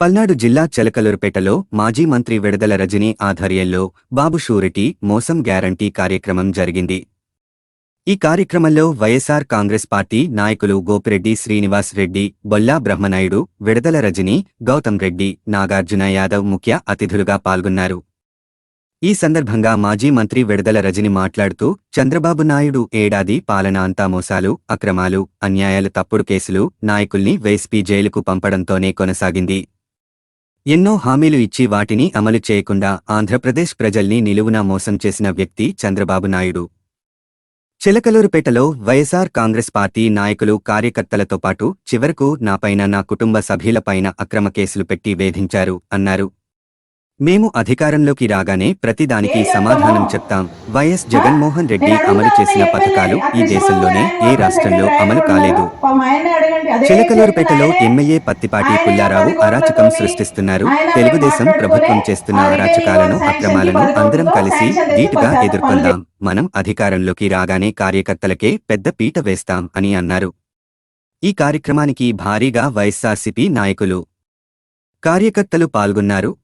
పల్నాడు జిల్లా చెలకలూరుపేటలో మాజీ మంత్రి విడదల రజనీ ఆధ్వర్యంలో బాబు షూరిటీ మోసం గ్యారంటీ కార్యక్రమం జరిగింది. ఈ కార్యక్రమంలో వైఎస్ఆర్ కాంగ్రెస్ పార్టీ నాయకులు గోపిరెడ్డి శ్రీనివాస్ రెడ్డి బొల్లా బ్రహ్మనాయుడు విడదల రజని గౌతమ్ రెడ్డి నాగార్జున యాదవ్ ముఖ్య అతిథులుగా పాల్గొన్నారు. ఈ సందర్భంగా మాజీ మంత్రి విడదల రజని మాట్లాడుతూ చంద్రబాబు నాయుడు ఏడాది పాలన అంతా మోసాలు అక్రమాలు అన్యాయాలు తప్పుడు కేసులు నాయకుల్ని వేస్పీ జైలుకు పంపడంతోనే కొనసాగింది. ఎన్నో హామీలు ఇచ్చి వాటిని అమలు చేయకుండా ఆంధ్రప్రదేశ్ ప్రజల్ని నిలువునా మోసం చేసిన వ్యక్తి చంద్రబాబు నాయుడు. చిలకలూరుపేటలో వైఎస్ఆర్ కాంగ్రెస్ పార్టీ నాయకులు కార్యకర్తలతో పాటు చివరకు నాపైన నా కుటుంబ సభ్యులపైన అక్రమ కేసులు పెట్టి వేధించారు అన్నారు. మేము అధికారంలోకి రాగానే ప్రతిదానికి సమాధానం చెప్తాం. వైఎస్ జగన్మోహన్ రెడ్డి అమలు చేసిన పథకాలు ఈ దేశంలోనే ఏ రాష్ట్రంలో అమలు కాలేదు. చిలకలూరుపేటలో ఎమ్మెల్యే పత్తిపాటి పుల్లారావు అరాచకం సృష్టిస్తున్నారు. తెలుగుదేశం ప్రభుత్వం చేస్తున్న అరాచకాలను అక్రమాలను అందరం కలిసి ధీటుగా ఎదుర్కొందాం. మనం అధికారంలోకి రాగానే కార్యకర్తలకే పెద్ద పీట వేస్తాం అని అన్నారు. ఈ కార్యక్రమానికి భారీగా వైఎస్ఆర్సీపీ నాయకులు కార్యకర్తలు పాల్గొన్నారు.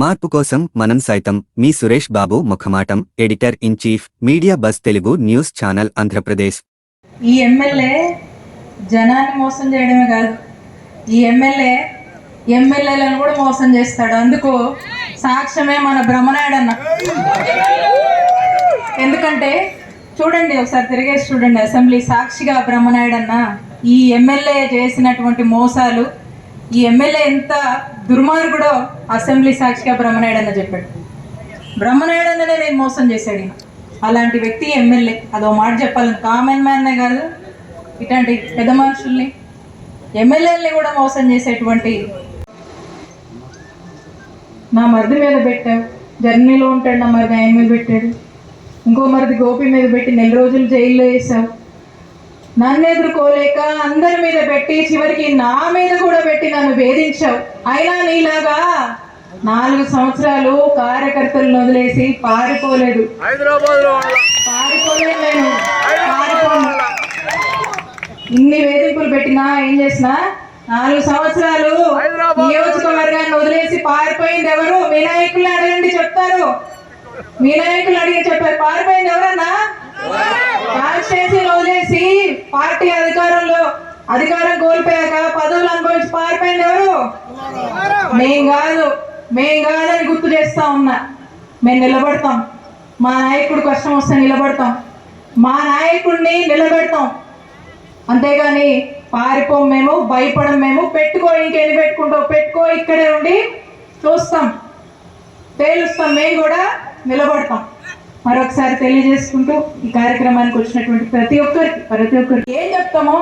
మార్పు కోసం మనం సైతం మీ Suresh Babu ముఖమాటం editor in chief media bus Telugu news channel Andhra Pradesh. ఈ ఎమ్మెల్యే జనాన్ని మోసం చేయడమే కాదు. ఈ ఎమ్మెల్యే ఎమ్మెల్యేలను కూడా మోసం చేస్తాడు. అందుకు సాక్ష్యమే మన భ్రమనాయుడు అన్న. ఎందుకంటే చూడండి ఒకసారి తిరిగేసి చూడండి అసెంబ్లీ సాక్షిగా బ్రహ్మనాయుడు అన్న. ఈ ఎమ్మెల్యే చేసినటువంటి మోసాలు ఈ ఎమ్మెల్యే ఎంత దుర్మార్గుడో అసెంబ్లీ సాక్షిగా బ్రహ్మనాయుడు అన్న చెప్పాడు. బ్రహ్మనాయుడు అన్ననే నేను మోసం చేశాడు అలాంటి వ్యక్తి ఎమ్మెల్యే. అదో మాట చెప్పాలని కామన్ మ్యాన్నే కాదు ఇట్లాంటి పెద్ద మనుషుల్ని ఎమ్మెల్యేలని కూడా మోసం చేసేటువంటి నా మరిది మీద పెట్టావు. జర్నీలో ఉంటాడు నా మరిది ఆయన మీద పెట్టాడు. ఇంకో మరిది గోపి మీద పెట్టి నెల రోజులు జైల్లో వేసావు. నన్ను ఎదుర్కోలేక అందరి మీద పెట్టి చివరికి నా మీద కూడా పెట్టి నన్ను వేధించావు. అయినా నీలాగా నాలుగు సంవత్సరాలు కార్యకర్తలను వదిలేసి పారిపోలేదు. పారిపోలేదు నేను. పారిపోను. ఇన్ని వేధింపులు పెట్టినా ఏం చేసినా? నాలుగు సంవత్సరాలు నియోజకవర్గాన్ని వదిలేసి పారిపోయింది ఎవరు? మీ నాయకులు అడగండి చెప్తారు. మీ నాయకులు అడిగి చెప్పారు. పారిపోయింది ఎవరన్నా? కాన్స్టిట్యూన్సీని వదిలేసి పార్టీ అధికారంలో అధికారం కోల్పోయాక పదవులు అనుభవించి పారిపోయింది ఎవరు? మేం కాదు. మేం కాదని గుర్తు చేస్తా ఉన్నా. మేము నిలబడతాం. మా నాయకుడు కష్టం వస్తే నిలబడతాం. మా నాయకుడిని నిలబెడతాం. అంతేగాని పారిపోం మేము భయపడం మేము. పెట్టుకో ఇంకెన్ని పెట్టుకుంటావు? పెట్టుకో ఇక్కడే ఉండి చూస్తాం. తేలుస్తాం. మేము కూడా నిలబడతాం. మరొకసారి తెలియజేసుకుంటూ ఈ కార్యక్రమానికి వచ్చినటువంటి ప్రతి ఒక్కరికి ప్రతి ఒక్కరికి. ఏం చెప్తామో?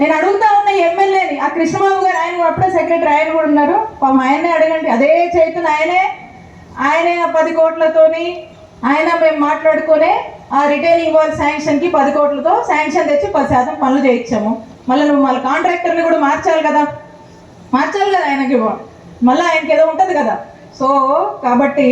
నేను అడుగుతా ఉన్న ఎమ్మెల్యేని ఆ కృష్ణబాబు గారు ఆయన కూడా అప్పుడే సెక్రటరీ ఆయన కూడా ఉన్నారు. పాపం ఆయనే అడగండి. అదే చైతన్య ఆయనే ఆయనే ఆ పది కోట్లతోని ఆయన మేము మాట్లాడుకునే ఆ రిటైనింగ్ వాల్ శాంక్షన్కి పది కోట్లతో శాంక్షన్ తెచ్చి పది శాతం పనులు చేయించాము. మళ్ళీ నువ్వు మళ్ళీ కాంట్రాక్టర్ని కూడా మార్చాలి కదా. మార్చాలి కదా ఆయనకి మళ్ళీ ఆయనకి ఏదో ఉంటుంది కదా. సో కాబట్టి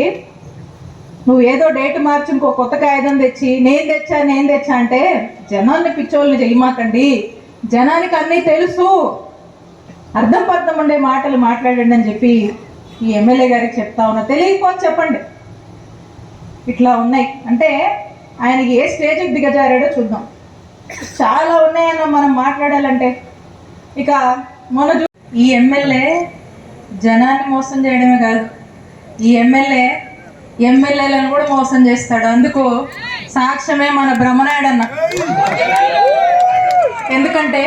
నువ్వు ఏదో డేట్ మార్చి ఇంకో కొత్త కాగితం తెచ్చి నేను తెచ్చా నేను తెచ్చా అంటే జనాన్ని పిచ్చోళ్ళని చేయమాకండి జనానికి అన్నీ తెలుసు. అర్థం పర్థం ఉండే మాటలు మాట్లాడండి అని చెప్పి ఈ ఎమ్మెల్యే గారికి చెప్తా ఉన్నా. తెలియకపోతే చెప్పండి. ఇట్లా ఉన్నాయి. అంటే ఆయనకి ఏ స్టేజ్కి దిగజారాడో చూద్దాం. చాలా ఉన్నాయన్న మనం మాట్లాడాలంటే. ఇక మన ఈ ఎమ్మెల్యే జనాన్ని మోసం చేయడమే కాదు. ఈ ఎమ్మెల్యే ఎమ్మెల్యేలను కూడా మోసం చేస్తాడు. అందుకు సాక్ష్యమే మన భ్రమనాయుడు అన్న. ఎందుకంటే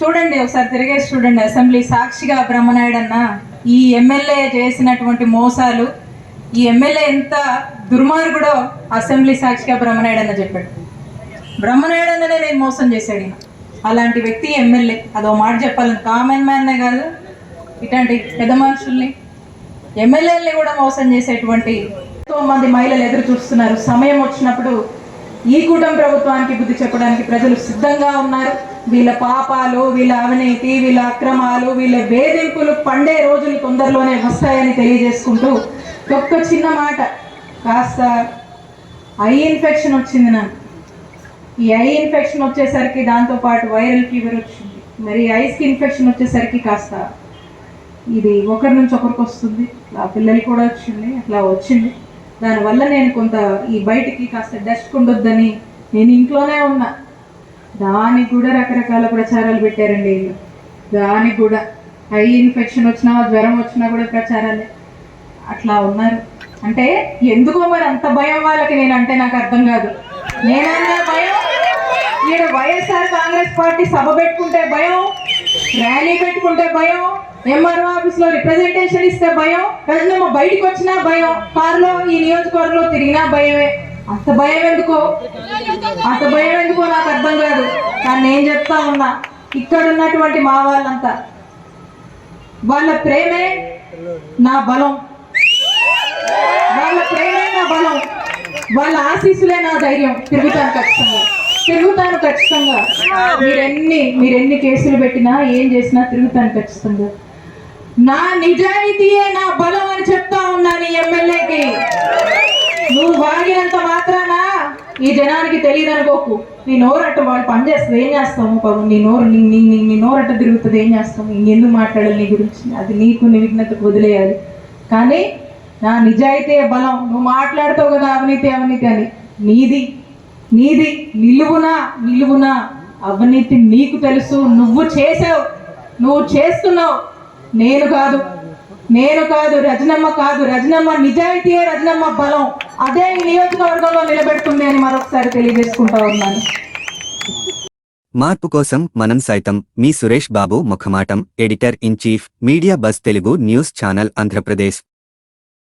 చూడండి ఒకసారి తిరిగేసి చూడండి అసెంబ్లీ సాక్షిగా బ్రహ్మనాయుడు అన్న ఈ ఎమ్మెల్యే చేసినటువంటి మోసాలు ఈ ఎమ్మెల్యే ఎంత దుర్మార్గుడో అసెంబ్లీ సాక్షిగా బ్రహ్మనాయుడు అన్న చెప్పాడు. బ్రహ్మనాయుడు అన్ననే నేను మోసం చేశాడు అలాంటి వ్యక్తి ఎమ్మెల్యే. అదో మాట చెప్పాలని కామన్ మ్యాన్నే కాదు ఇట్లాంటి పెద్ద మనుషుల్ని ఎమ్మెల్యేలని కూడా మోసం చేసేటువంటి ఎంతో మంది మహిళలు ఎదురు చూస్తున్నారు. సమయం వచ్చినప్పుడు ఈ కూటమి ప్రభుత్వానికి బుద్ధి చెప్పడానికి ప్రజలు సిద్ధంగా ఉన్నారు. వీళ్ళ పాపాలు వీళ్ళ అవినీతి వీళ్ళ అక్రమాలు వీళ్ళ వేధింపులు పండే రోజులు తొందరలోనే వస్తాయని తెలియజేసుకుంటూ ఒక్క చిన్న మాట కాస్త ఐ ఇన్ఫెక్షన్ వచ్చింది నాకు ఈ ఐ ఇన్ఫెక్షన్ వచ్చేసరికి దాంతో పాటు వైరల్ ఫీవర్ వచ్చింది. మరి ఐస్కి ఇన్ఫెక్షన్ వచ్చేసరికి కాస్త ఇది ఒకరి నుంచి ఒకరికి వస్తుంది. ఆ పిల్లలు కూడా వచ్చింది అట్లా వచ్చింది. దానివల్ల నేను కొంత ఈ బయటికి కాస్త డస్ట్ ఉండొద్దని నేను ఇంట్లోనే ఉన్నా. దానికి కూడా రకరకాల ప్రచారాలు పెట్టారండి వీళ్ళు. దానికి కూడా ఐ ఇన్ఫెక్షన్ వచ్చినా జ్వరం వచ్చినా కూడా ప్రచారాలే. అట్లా ఉన్నారు. అంటే ఎందుకో మరి అంత భయం వాళ్ళకి నేను అంటే నాకు అర్థం కాదు. నేనన్నా భయం? ఈడ వైఎస్ఆర్ కాంగ్రెస్ పార్టీ సభ పెట్టుకుంటే భయం? ర్యాలీ పెట్టుకుంటే భయం? ఎంఆర్ఓ ఆఫీస్లో రిప్రజెంటేషన్ ఇస్తే భయం రజనమ్మ బయటికి వచ్చినా భయం కారులో ఈ నియోజకవర్గంలో తిరిగినా భయమే. అంత భయం ఎందుకో? అంత భయం ఎందుకో నాకు అర్థం కాదు. కానీ నేను చెప్తా ఉన్నా ఇక్కడ ఉన్నటువంటి మా వాళ్ళంతా వాళ్ళ ప్రేమే నా బలం. వాళ్ళ ప్రేమే నా బలం. వాళ్ళ ఆశీస్సులే నా ధైర్యం. తిరుగుతాను ఖచ్చితంగా. తిరుగుతాను ఖచ్చితంగా. మీరెన్ని మీరెన్ని కేసులు పెట్టినా ఏం చేసినా తిరుగుతాను ఖచ్చితంగా. నా నిజాయితీయే నా బలం అని చెప్తా ఉన్నాను నీ ఎమ్మెల్యేకి. నువ్వు వాగినంత మాత్రాన? ఈ జనానికి తెలియదు అనుకోకు నీ నోరట్ట వాళ్ళు పనిచేస్తుంది ఏం చేస్తాము పాపం? నీ నోరు నీ నీ నీ- నీ నోరట్ట తిరుగుతుంది ఏం చేస్తాము ఇంకెందుకు మాట్లాడాలి నీ గురించి? అది నీకు నీ విఘ్నతకు వదిలేయాలి. కానీ నా నిజాయితీ బలం. నువ్వు మాట్లాడుతావు కదా అవినీతి అవినీతి అని. నీది నీది నిలువునా నిలువునా? అవినీతి నీకు తెలుసు నువ్వు చేసావు. నువ్వు చేస్తున్నావు. నేను కాదు. నేను కాదు రజనమ్మ కాదు. రజనమ్మ నిజాయితీయే రజనమ్మ బలం. అదే ఈ నియోజకవర్గంలో నిలబెడుతుంది అని మరొకసారి తెలియజేసుకుంటా ఉన్నాను. మార్పు కోసం మనం సైతం మీ Suresh Babu ముఖమాటం editor in chief media bus Telugu news channel Andhra Pradesh.